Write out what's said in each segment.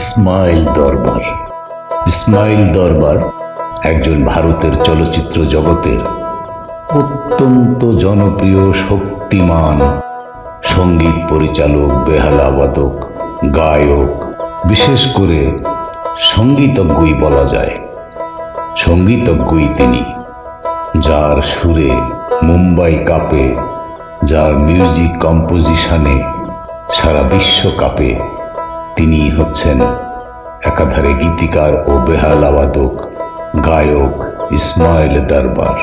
ইসমাইল দরবার। ইসমাইল দরবার একজন ভারতের চলচ্চিত্র জগতের অত্যন্ত জনপ্রিয়, শক্তিমান সংগীত পরিচালক বেহালাবাদক গায়ক, বিশেষ করে সঙ্গীতজ্ঞই বলা যায়। সঙ্গীতজ্ঞই তিনি, যার সুরে মুম্বাই কাপে, যার মিউজিক কম্পোজিশনে সারা বিশ্ব কাপে তিনি হচ্ছেন একাধারে গীতিকার ও বেহাল আবাদক, গায়ক ইসমাইল দরবার।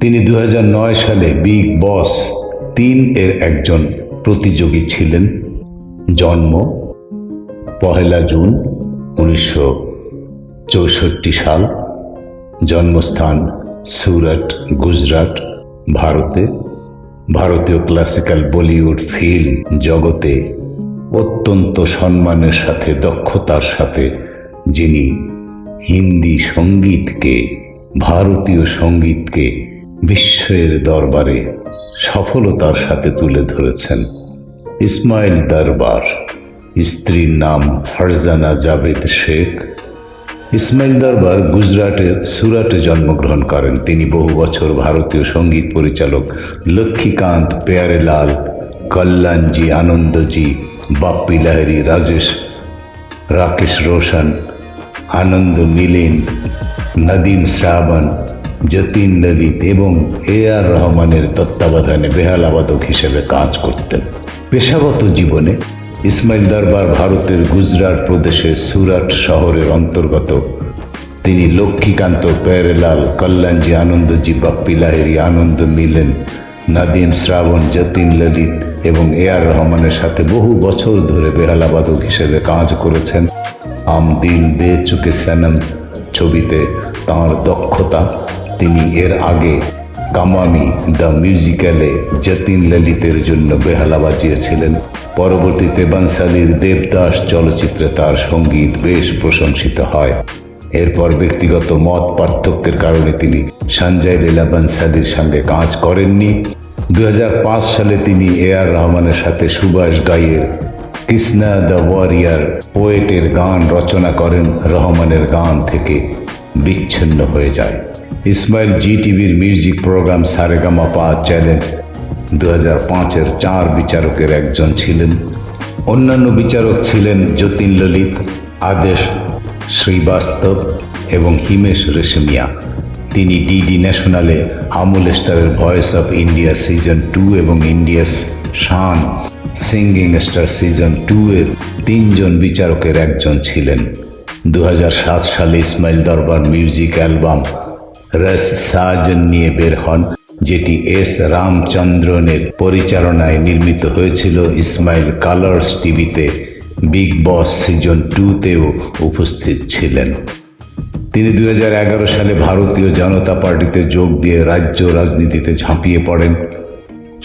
তিনি দু হাজার নয় সালে বিগ বস তিন এর একজন প্রতিযোগী ছিলেন। জন্ম পহেলা জুন উনিশশো চৌষট্টি সাল। জন্মস্থান সুরাট, গুজরাট, ভারতে। ভারতীয় ক্লাসিক্যাল বলিউড ফিল্ম জগতে অত্যন্ত সম্মানের সাথে, দক্ষতার সাথে যিনি হিন্দি সঙ্গীতকে, ভারতীয় সঙ্গীতকে বিশ্বের দরবারে সফলতার সাথে তুলে ধরেছেন ইসমাইল দরবার। স্ত্রীর নাম ফারজানা জাভেদ শেখ। ইসমাইল দরবার গুজরাটের সুরাটে জন্মগ্রহণ করেন। তিনি বহু বছর ভারতীয় সংগীত পরিচালক লক্ষ্মীকান্ত পেয়ারেলাল, কল্যাণজি আনন্দজি, বাপ্পি লাহিরি রাজেশ, রাকেশ রোশন, আনন্দ মিলিন্দ নদীম শ্রাবণ যতীন ললিত এবং এ আর রহমানের তত্ত্বাবধানে বেহালাবাদক হিসেবে কাজ করতেন। পেশাগত জীবনে ইসমাইল দরবার ভারতের গুজরাট প্রদেশের সুরাট শহরের অন্তর্গত, তিনি লক্ষ্মীকান্ত, প্যারেলাল, কল্যাণজি, আনন্দজি বাপ্পি লাহিরি আনন্দ মিলেন নাদিম, শ্রাবণ, যতীন, ললিত এবং এ আর রহমানের সাথে বহু বছর ধরে বেহালাবাদক হিসেবে কাজ করেছেন। আম দিল দে চুকে সনম ছবিতে তাঁর দক্ষতা তিনি এর আগে কামামি দ্য মিউজিক্যালে যতীন ললিতের জন্য বেহালা বাজিয়েছিলেন। পরবর্তীতে বানসালির দেবদাস চলচ্চিত্রে তার সংগীত বেশ প্রশংসিত হয়। এরপর ব্যক্তিগত মত পার্থক্যের কারণে তিনি সঞ্জয় লীলা বানসালির সঙ্গে কাজ করেননি। দু হাজার পাঁচ সালে তিনি এ আর রহমানের সাথে সুভাষ গাইয়ের কৃষ্ণা দ্য ওয়ারিয়ার পোয়েটের গান রচনা করেন। রহমানের গান থেকে বিচ্ছিন্ন হয়ে যায়। ইসমাইল জি টিভির মিউজিক প্রোগ্রাম সারেগামা পা চ্যালেঞ্জ। দু হাজার পাঁচের চার বিচারকের একজন ছিলেন। অন্যান্য বিচারক ছিলেন যতীন ললিত, আদেশ শ্রীবাস্তব এবং হিমেশ রেশমিয়া। তিনি ডিডি ন্যাশনালে আমুল স্টারের voice of India season two এবং India's Shaan singing star season two এর তিনজন বিচারকের একজন ছিলেন। দু হাজার সাত সালে ইসমাইল দরবার মিউজিক অ্যালবাম রস সাজন নিয়ে বের হন, যেটি এস রামচন্দ্রনের পরিচালনায় নির্মিত হয়েছিল ইসমাইল কালার্স টিভিতে। বিগ বস সিজন টুতেও উপস্থিত ছিলেন। তিনি দু হাজার এগারো সালে ভারতীয় জনতা পার্টিতে যোগ দিয়ে রাজ্য রাজনীতিতে ঝাঁপিয়ে পড়েন।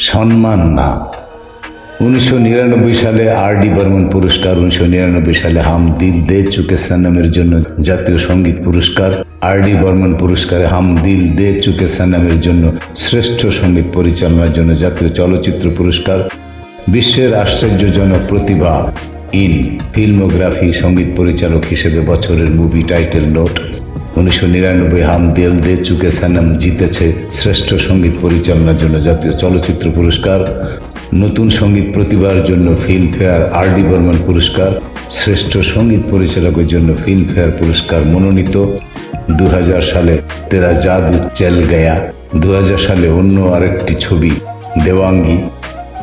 সম্মান না উনিশশো নিরানব্বই সালে আর ডি বর্মন পুরস্কার, উনিশশো নিরানব্বই সালে হাম দিল দে চুকে সনমের জন্য জাতীয় সংগীত পুরস্কার আর ডি বর্মন পুরস্কারে হাম দিল দে চুকে সনমের জন্য শ্রেষ্ঠ সংগীত পরিচালনার জন্য জাতীয় চলচ্চিত্র পুরস্কার, বিশ্বের আশ্চর্যজনক প্রতিভা ইন ফিল্মোগ্রাফি সংগীত পরিচালক হিসেবে বছরের মুভি টাইটেল নোট। উনিশশো নিরানব্বই হাম দেল দে চুকে সনম জিতেছে শ্রেষ্ঠ সংগীত পরিচালনার জন্য জাতীয় চলচ্চিত্র পুরস্কার, নতুন সংগীত প্রতিভার জন্য ফিল্মফেয়ার আর ডি বর্মন পুরস্কার, শ্রেষ্ঠ সংগীত পরিচালকের জন্য ফিল্মফেয়ার পুরস্কার মনোনীত দু হাজার সালে তেরা জাদু চেল গয়া দু সালে অন্য আরেকটি ছবি দেওয়াঙ্গি।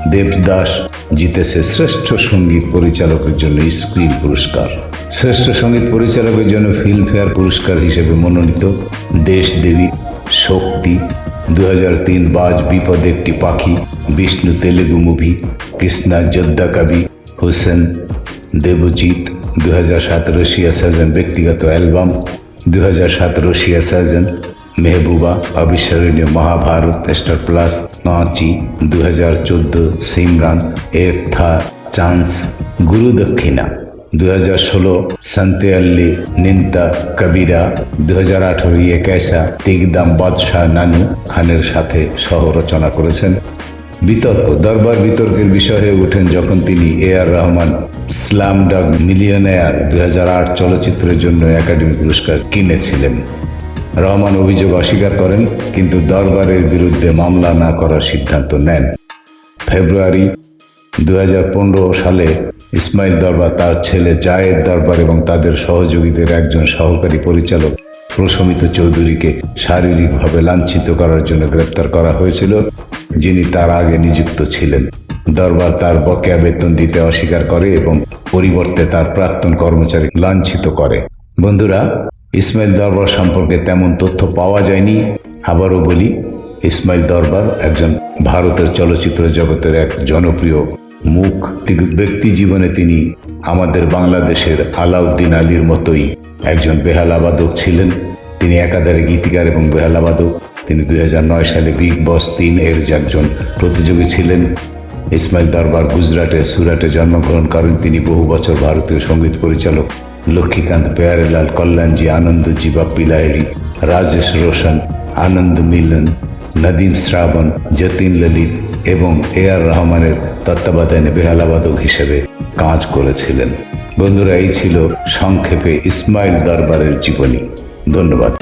দেবদাস জিতেছে শ্রেষ্ঠ সংগীত পরিচালকের জন্য স্ক্রিন পুরস্কার। শ্রেষ্ঠ সংগীত পরিচালকের জন্য ফিল্মফেয়ার পুরস্কার হিসেবে মনোনীত দেশ দেবী শক্তি। দু তিন বাজ বিপদ একটি পাখি, বিষ্ণু তেলেগু মুভি, কৃষ্ণা যোদ্ধা কবি, হোসেন দেবজিৎ। দু হাজার সাত রশিয়া সাজন ব্যক্তিগত অ্যালবাম। দু হাজার সাত রশিয়া সাজন মেহবুবা অবিস্মরণীয় মহাভারত স্টার প্লাস কাঁচি দু হাজার চোদ্দ সিমরান এর থা চান্স গুরু দক্ষিণা। দু হাজার ষোলো সন্তে আল্লি নিন্তা কবিরা। দু হাজার আঠারো ইয়ে ক্যাসা তিকদাম বাদশাহ নানু খানের সাথে সহ রচনা করেছেন। বিতর্ক, দরবার বিতর্কের বিষয় হয়ে ওঠেন যখন তিনি A R Rahman Slumdog Millionaire দু হাজার আট চলচ্চিত্রের জন্য একাডেমি পুরস্কার কিনেছিলেন। রহমান অভিযোগ অস্বীকার করেন, কিন্তু দরবারের বিরুদ্ধে মামলা না করার সিদ্ধান্ত নেন। ফেব্রুয়ারি দু সালে ইসমাইল দরবার তার ছেলে জায়েদ দরবার এবং তাদের সহযোগীদের একজন সহকারী পরিচালক প্রশমিত চৌধুরীকে শারীরিকভাবে লাঞ্ছিত করার জন্য গ্রেপ্তার করা হয়েছিল, যিনি তার আগে নিযুক্ত ছিলেন। দরবার তার বকেয়া বেতন দিতে অস্বীকার করে এবং পরিবর্তে তার প্রাক্তন কর্মচারী লাঞ্ছিত করে। বন্ধুরা ইসমাইল দরবার সম্পর্কে তেমন তথ্য পাওয়া যায়নি। আবারও বলি, ইসমাইল দরবার একজন ভারতের চলচ্চিত্র জগতের এক জনপ্রিয় মুখ ব্যক্তি জীবনে তিনি আমাদের বাংলাদেশের আলাউদ্দিন আলীর মতোই একজন বেহালাবাদক ছিলেন। তিনি একাধারে গীতিকার এবং বেহালাবাদক তিনি দুই হাজার নয় সালে বিগ বস তিন এর একজন প্রতিযোগী ছিলেন। ইসমাইল দরবার গুজরাটে সুরাটে জন্মগ্রহণ করেন। তিনি বহু বছর ভারতীয় সংগীত পরিচালক লক্ষ্মীকান্ত পেয়ারেলাল, কল্যাণজি আনন্দ জীবা লাহিড়ি রাজেশ রোশন, আনন্দ মিলন, নদীম শ্রাবণ, যতীন ললিত এবং এ আর রহমানের তত্ত্বাবধানে বেহালাবাদক হিসেবে কাজ করেছিলেন। বন্ধুরা, এই ছিল সংক্ষেপে ইসমাইল দরবারের জীবনী। ধন্যবাদ।